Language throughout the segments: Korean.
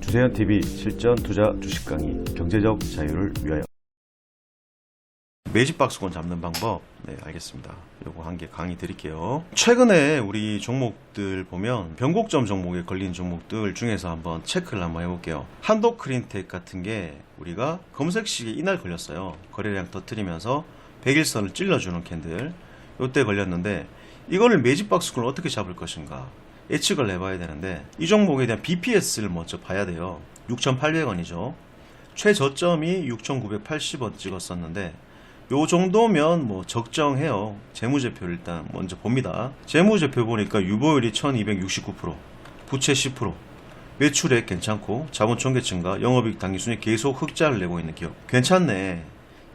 주세현 TV 실전 투자 주식 강의 경제적 자유를 위하여. 매집 박스권 잡는 방법 네 알겠습니다. 요거 한 개 강의 드릴게요. 최근에 우리 종목들 보면 변곡점 종목에 걸린 종목들 중에서 한번 체크를 한번 해볼게요. 한도 크린텍 같은 게 우리가 검색식에 이날 걸렸어요. 거래량 터트리면서 100일선을 찔러주는 캔들 요때 걸렸는데 이거를 매집 박스권을 어떻게 잡을 것인가 예측을 해봐야 되는데 이 종목에 대한 BPS를 먼저 봐야 돼요 6,800원이죠 최저점이 6,980원 찍었었는데 요 정도면 뭐 적정해요. 재무제표 일단 먼저 봅니다. 재무제표 보니까 유보율이 1269%, 부채 10%, 매출액 괜찮고 자본총계 증가, 영업이익 당기순이 계속 흑자를 내고 있는 기업. 괜찮네.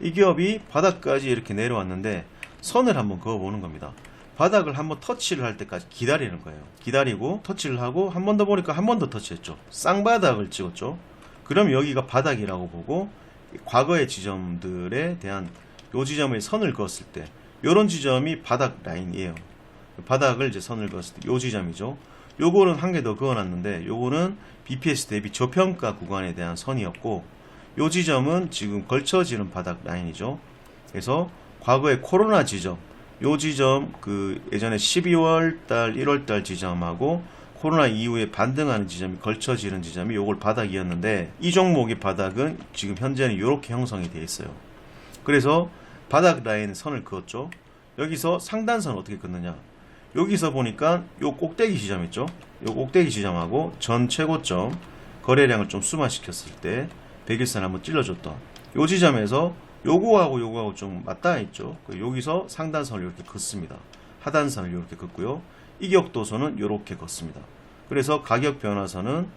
이 기업이 바닥까지 이렇게 내려왔는데 선을 한번 그어보는 겁니다. 바닥을 한번 터치를 할 때까지 기다리는 거예요. 기다리고 터치를 하고 한 번 더 보니까 한 번 더 터치했죠. 쌍바닥을 찍었죠. 그럼 여기가 바닥이라고 보고 과거의 지점들에 대한 요 지점에 선을 그었을 때 요런 지점이 바닥 라인이에요. 바닥을 이제 선을 그었을 때 요 지점이죠. 요거는 한 개 더 그어놨는데 요거는 BPS 대비 저평가 구간에 대한 선이었고 요 지점은 지금 걸쳐지는 바닥 라인이죠. 그래서 과거의 코로나 지점 요 지점 그 예전에 12월 달 1월 달 지점하고 코로나 이후에 반등하는 지점이 걸쳐지는 지점이 요걸 바닥이었는데 이 종목의 바닥은 지금 현재는 이렇게 형성이 되어 있어요. 그래서 바닥 라인 선을 그었죠. 여기서 상단선 어떻게 긋느냐? 여기서 보니까 요 꼭대기 지점 있죠? 요 꼭대기 지점하고 전 최고점 거래량을 좀 수만시켰을 때 백일선 한번 찔러줬던 요 지점에서 요거하고 요거하고 좀 맞닿아 있죠. 그 여기서 상단선을 이렇게 긋습니다. 하단선을 이렇게 긋고요. 이격도선은 이렇게 긋습니다. 그래서 가격 변화선은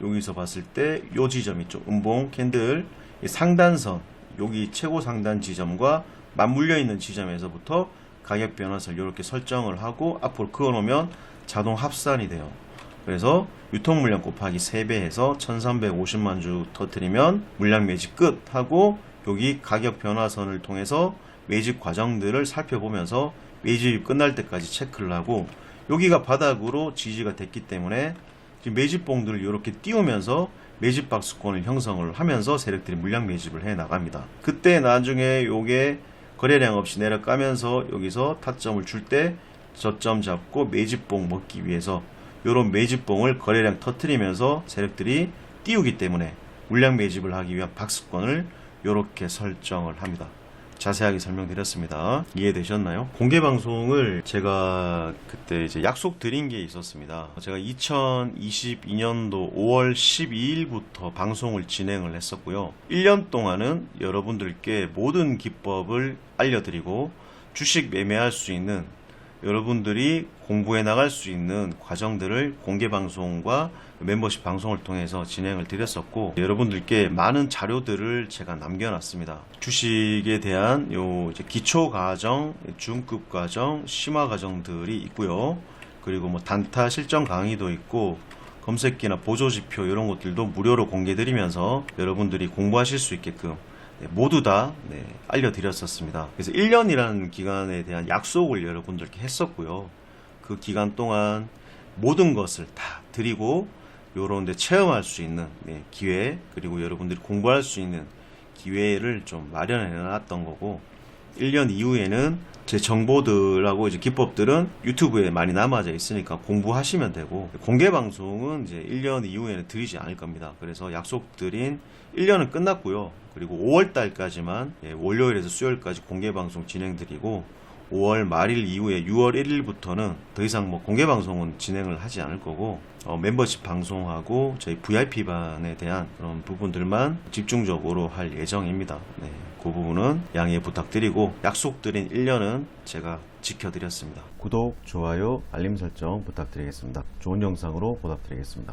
여기서 봤을 때 요 지점 있죠. 음봉 캔들 이 상단선 여기 최고 상단 지점과 맞물려 있는 지점에서부터 가격 변화선을 이렇게 설정을 하고 앞으로 그어 놓으면 자동 합산이 돼요. 그래서 유통 물량 곱하기 3배 해서 1350만 주 터트리면 물량 매집 끝 하고 여기 가격 변화선을 통해서 매집 과정들을 살펴보면서 매집이 끝날 때까지 체크를 하고 여기가 바닥으로 지지가 됐기 때문에 지금 매집봉들을 이렇게 띄우면서 매집 박스권을 형성을 하면서 세력들이 물량 매집을 해 나갑니다. 그때 나중에 요게 거래량 없이 내려가면서 여기서 타점을 줄 때 저점 잡고 매집봉 먹기 위해서 요런 매집봉을 거래량 터트리면서 세력들이 띄우기 때문에 물량 매집을 하기 위한 박스권을 요렇게 설정을 합니다. 자세하게 설명드렸습니다. 이해되셨나요? 공개 방송을 제가 그때 이제 약속 드린 게 있었습니다. 제가 2022년도 5월 12일부터 방송을 진행을 했었고요. 1년 동안은 여러분들께 모든 기법을 알려드리고 주식 매매할 수 있는 여러분들이 공부해 나갈 수 있는 과정들을 공개 방송과 멤버십 방송을 통해서 진행을 드렸었고 여러분들께 많은 자료들을 제가 남겨놨습니다. 주식에 대한 요 기초 과정, 중급 과정, 심화 과정들이 있고요. 그리고 뭐 단타 실전 강의도 있고 검색기나 보조 지표 이런 것들도 무료로 공개드리면서 여러분들이 공부하실 수 있게끔 네, 모두 다 네, 알려드렸었습니다. 그래서 1년이라는 기간에 대한 약속을 여러분들께 했었고요. 그 기간 동안 모든 것을 다 드리고 요런 데 체험할 수 있는 네, 기회 그리고 여러분들이 공부할 수 있는 기회를 좀 마련해 놨던 거고 1년 이후에는 제 정보들하고 이제 기법들은 유튜브에 많이 남아져 있으니까 공부하시면 되고 공개 방송은 이제 1년 이후에는 드리지 않을 겁니다. 그래서 약속드린 1년은 끝났고요. 그리고 5월 달까지만 예, 월요일에서 수요일까지 공개 방송 진행드리고 5월 말일 이후에 6월 1일부터는 더 이상 뭐 공개 방송은 진행을 하지 않을 거고 어, 멤버십 방송하고 저희 VIP 반에 대한 그런 부분들만 집중적으로 할 예정입니다. 네, 그 부분은 양해 부탁드리고 약속드린 1년은 제가 지켜드렸습니다. 구독, 좋아요, 알림 설정 부탁드리겠습니다. 좋은 영상으로 보답드리겠습니다.